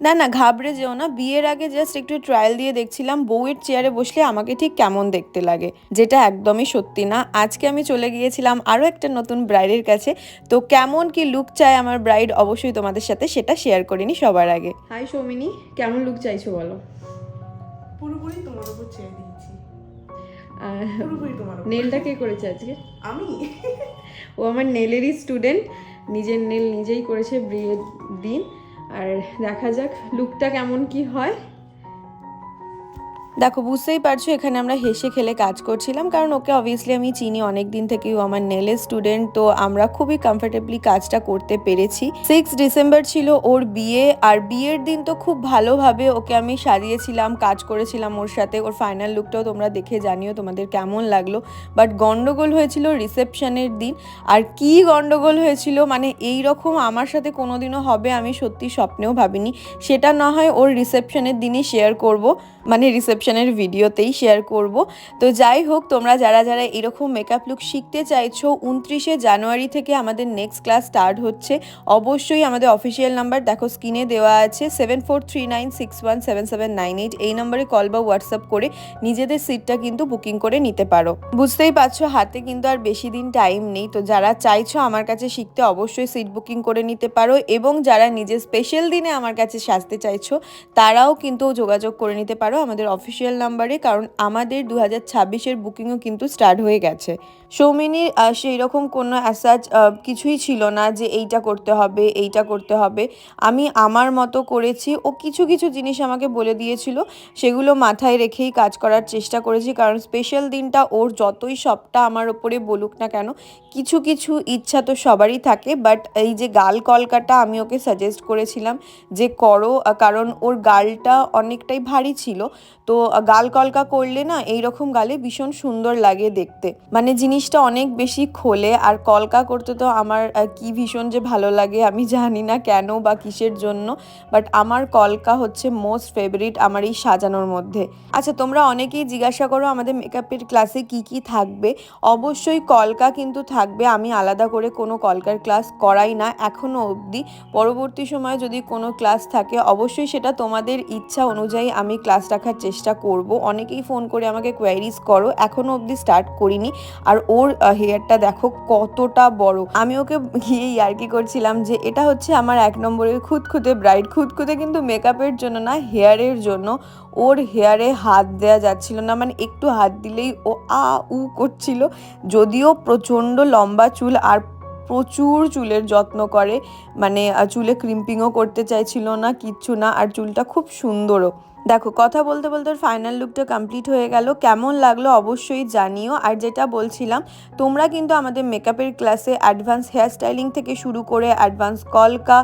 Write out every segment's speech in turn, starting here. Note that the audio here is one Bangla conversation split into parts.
না না ঘাবড়ে যেও না। বিয়ের আগে জাস্ট একটু ট্রায়াল দিয়ে দেখছিলাম বউয়ের চেয়ারে বসলে আমাকে ঠিক কেমন দেখতে লাগে যেটা একদমই সত্যি না। আজকে আমি চলে গিয়েছিলাম আরও একটা নতুন ব্রাইডের কাছে। তো কেমন কি লুক চায় আমার ব্রাইড অবশ্যই তোমাদের সাথে সেটা শেয়ার করিনি সবার আগে। হাই সৌমিনী। কেমন লুক চাইছো বলো? পুরোপুরি তোমার উপর ছেড়ে দিয়েছি। পুরোপুরি তোমার নেলটা কে করেছে আজকে? আমি? ও আমার নেলেরই স্টুডেন্ট নিজের নেল নিজেই করেছে বিয়ের দিন। আর দেখা যাক লুকটা কেমন কি হয়। দেখো, বুঝতেই পারছ, এখানে আমরা হেসে খেলে কাজ করছিলাম, কারণ ওকে অবভিয়াসলি আমি চিনি অনেক দিন থেকেই ও আমার নেলের স্টুডেন্ট তো আমরা খুবই কমফোর্টেবলি কাজটা করতে পেরেছি। সিক্স ডিসেম্বর ছিল ওর বিয়ে, আর বিয়ের দিন তো খুব ভালোভাবে ওকে আমি সাজিয়েছিলাম, কাজ করেছিলাম ওর সাথে, ওর ফাইনাল লুকটাও তোমরা দেখে জানিও তোমাদের কেমন লাগল। বাট গন্ডগোল হয়েছিল রিসেপশনের দিন, আর কি গন্ডগোল হয়েছিল মানে এই রকম আমার সাথে কোনোদিনও হবে আমি সত্যি স্বপ্নেও ভাবিনি। সেটা না হয় ওর রিসেপশনের দিনই শেয়ার করব। মানে রিসেপশনের ভিডিওতেই শেয়ার করব। তো যাই হোক, তোমরা যারা যারা এরকম মেকআপ লুক শিখতে চাইছো, উনত্রিশে জানুয়ারি থেকে আমাদের নেক্সট ক্লাস স্টার্ট হচ্ছে। অবশ্যই আমাদের অফিসিয়াল নাম্বার দেখো স্ক্রিনে দেওয়া আছে seven four three nine six one seven seven nine eight এই নম্বরে কল বা হোয়াটসঅ্যাপ করে নিজেদের সিটটা কিন্তু বুকিং করে নিতে পারো। বুঝতেই পারছ, হাতে কিন্তু আর বেশি দিন টাইম নেই। তো যারা চাইছো আমার কাছে শিখতে, অবশ্যই সিট বুকিং করে নিতে পারো। এবং যারা নিজের স্পেশাল দিনে আমার কাছে সাজতে চাইছো, তারাও কিন্তু যোগাযোগ করে নিতে পারো। আমাদের অফিসিয়াল নাম্বারে কারণ আমাদের দু হাজার ছাব্বিশের বুকিংও কিন্তু স্টার্ট হয়ে গেছে। সৌমিনীর আহ, সেই রকম কোনো অ্যাসাজ কিছুই ছিল না যে এইটা করতে হবে এইটা করতে হবে। আমি আমার মতো করেছি ও কিছু কিছু জিনিস আমাকে বলে দিয়েছিল সেগুলো মাথায় রেখেই কাজ করার চেষ্টা করেছি কারণ স্পেশাল দিনটা ওর যতই সবটা আমার ওপরে বলুক না কেন কিছু কিছু ইচ্ছা তো সবারই থাকে বাট এই যে গাল কলকাটা আমি ওকে সাজেস্ট করেছিলাম যে করো কারণ ওর গালটা অনেকটাই ভারী ছিল। তো গাল কলকা করলে না এই রকম গালে ভীষণ সুন্দর লাগে দেখতে। মানে জিনিসটা অনেক বেশি খোলে। আর কলকা করতে তো আমার কি ভীষণ যে ভালো লাগে আমি জানি না কেন বা কিসের জন্য। বাট আমার কলকা হচ্ছে মোস্ট ফেভারিট আমার এই সাজানোর মধ্যে। আচ্ছা তোমরা অনেকেই জিজ্ঞাসা করো আমাদের মেকআপের ক্লাসে কি কি থাকবে। অবশ্যই কলকা কিন্তু থাকবে। আমি আলাদা করে কোনো কলকার ক্লাস করাই না এখনও অবধি। পরবর্তী সময়ে যদি কোনো ক্লাস থাকে, অবশ্যই সেটা তোমাদের ইচ্ছা অনুযায়ী আমি ক্লাস রাখার চেষ্টা করব। অনেকেই ফোন করে আমাকে কোয়ারিজ করো। এখনও অবধি স্টার্ট করিনি। আর ওর হেয়ারটা দেখো কতটা বড়। আমি ওকে গিয়ে ইয়ার্কি করছিলাম যে, এটা হচ্ছে আমার এক নম্বরের খুঁতখুঁতে ব্রাইড খুঁতখুঁতে কিন্তু মেকআপের জন্য না হেয়ারের জন্য ওর হেয়ারে হাত দেওয়া যাচ্ছিল না। মানে একটু হাত দিলেই ও আ, উ করছিল। যদিও প্রচণ্ড লম্বা চুল আর প্রচুর চুলের যত্ন করে। মানে চুলে ক্রিম্পিংও করতে চাইছিল না, কিচ্ছু না। আর চুলটা খুব সুন্দরও। দেখো, কথা বলতে বলতে ফাইনাল লুকটা কমপ্লিট হয়ে গেল। কেমন লাগল অবশ্যই জানিও। আর যেটা বলছিলাম, তোমরা কিন্তু আমাদের মেকআপের ক্লাসে অ্যাডভান্স হেয়ার স্টাইলিং থেকে শুরু করে অ্যাডভান্স কলকা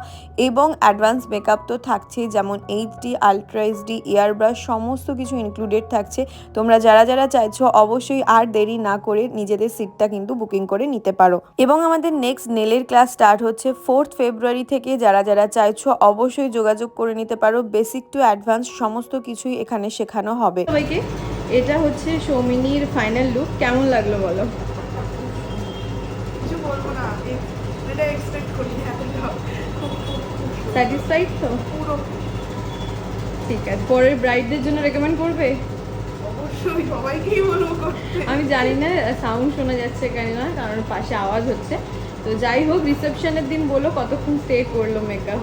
এবং অ্যাডভান্স মেকআপ তো থাকছেই যেমন HD ultra HD airbrush সমস্ত কিছু ইনক্লুডেড থাকছে। তোমরা যারা যারা চাইছো, অবশ্যই আর দেরি না করে নিজেদের সিটটা কিন্তু বুকিং করে নিতে পারো। এবং আমাদের নেক্সট নেলের ক্লাস স্টার্ট হচ্ছে ফোর্থ ফেব্রুয়ারি থেকে। যারা যারা চাইছো, অবশ্যই যোগাযোগ করে নিতে পারো। বেসিক টু অ্যাডভান্স সমস্ত কিছুই এখানে শেখানো হবে। সবাইকে এটা হচ্ছে সৌমিনীর ফাইনাল লুক কেমন লাগল বলো? কিছু বলব না এটা এক্সপেক্ট করি এতটা খুব খুব খুব স্যাটিসফাইড তো? পুরো। ঠিক আছে পরের ব্রাইডদের জন্য রেকমেন্ড করবে? অবশ্যই সবাইকেই বলব আমি জানি না সাউন্ড শোনা যাচ্ছে কেন না কারণ পাশে আওয়াজ হচ্ছে। তো যাই হোক রিসেপশনের দিন বলো কতক্ষণ স্টে করল মেকআপ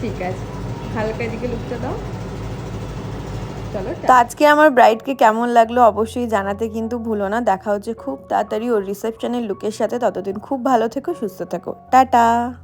ঠিক আছে হালকা দিকে লুকটা দাও। তো আজকে আমার ব্রাইডকে কেমন লাগল অবশ্যই জানাতে কিন্তু ভুলো না। দেখা হচ্ছে খুব তাড়াতাড়ি ওর রিসেপশনের লুকের সাথে। ততদিন খুব ভালো থেকো, সুস্থ থেকো। টাটা!